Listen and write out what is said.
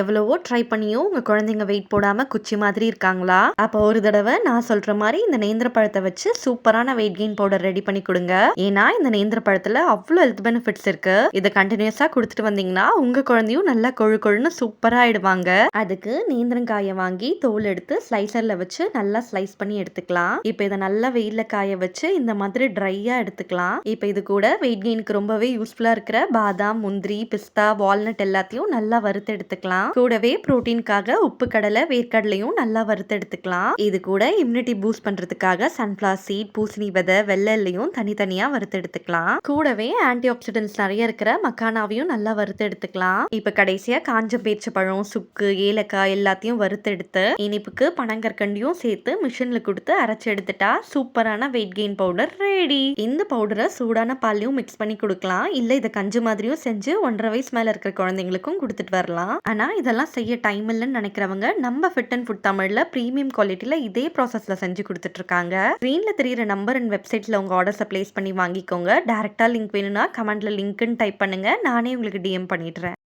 எவ்வளவோ ட்ரை பண்ணியும் உங்கள் குழந்தைங்க வெயிட் போடாமல் குச்சி மாதிரி இருக்காங்களா? அப்போ ஒரு தடவை நான் சொல்கிற மாதிரி இந்த நேந்திர பழத்தை வச்சு சூப்பரான வெயிட் கெயின் பவுடர் ரெடி பண்ணி கொடுங்க. ஏன்னா இந்த நேந்திர பழத்தில் அவ்வளோ ஹெல்த் பெனிஃபிட்ஸ் இருக்கு. இதை கண்டினியூஸாக கொடுத்துட்டு வந்தீங்கன்னா உங்கள் குழந்தையும் நல்லா கொழு கொழுன்னு சூப்பராக ஆயிடுவாங்க. அதுக்கு நேந்திரங்காயை வாங்கி தோல் எடுத்து ஸ்லைசரில் வச்சு நல்லா ஸ்லைஸ் பண்ணி எடுத்துக்கலாம். இப்போ இதை நல்லா வெயிலில் காய வச்சு இந்த மாதிரி ட்ரையாக எடுத்துக்கலாம். இப்போ இது கூட வெயிட் கெயினுக்கு ரொம்பவே யூஸ்ஃபுல்லாக இருக்கிற பாதாம் முந்திரி பிஸ்தா வால்நட் எல்லாத்தையும் நல்லா வறுத்து எடுத்துக்கலாம். கூடவே புரோட்டீனுக்காக உப்பு கடலை வேர்க்கடலையும் நல்லா வறுத்து எடுத்துக்கலாம். இது கூட இம்யூனிட்டி பூஸ்ட் பண்றதுக்காக சன்ஃபிளவர் சீட் பூசணி விதை வெள்ளையும் தனித்தனியா வறுத்து எடுத்துக்கலாம். கூடவே ஆன்டி ஆக்சிடென்ட்ஸ் நிறைய இருக்கிற மக்கானாவையும் நல்லா வறுத்து எடுத்துக்கலாம். இப்ப கடைசியா காஞ்ச பேச்சு பழம் சுக்கு ஏலக்காய் எல்லாத்தையும் வறுத்து எடுத்து இனிப்புக்கு பனங்கற்கண்டியும் சேர்த்து மிஷின்ல கொடுத்து அரைச்சு எடுத்துட்டா சூப்பரான வெயிட் கெயின் பவுடர் ரெடி இந்த பவுடரை சூடான பால்லையும் மிக்ஸ் பண்ணி கொடுக்கலாம். இல்ல இதை கஞ்சி மாதிரியும் செஞ்சு ஒன்றரை வயசு மேல இருக்கிற குழந்தைங்களுக்கும் கொடுத்துட்டு வரலாம். ஆனா இதெல்லாம் செய்ய டைம் இல்லைன்னு நினைக்கிறவங்க நம்ம ஃபிட் அண்ட் ஃபுட் தமிழில் ப்ரீமியம் குவாலிட்டியில் இதே ப்ராசஸில் செஞ்சு கொடுத்துட்ருக்காங்க. ஸ்க்ரீனில் தெரியிற நம்பர் அண்ட் வெப்சைட்டில் உங்கள் ஆர்டர்ஸை ப்ளேஸ் பண்ணி வாங்கிக்கோங்க. டேரெக்டாக லிங்க் வேணும்னா கமெண்ட்டில் லிங்க்குன்னு டைப் பண்ணுங்கள் நானே உங்களுக்கு டிஎம் பண்ணிடுறேன்.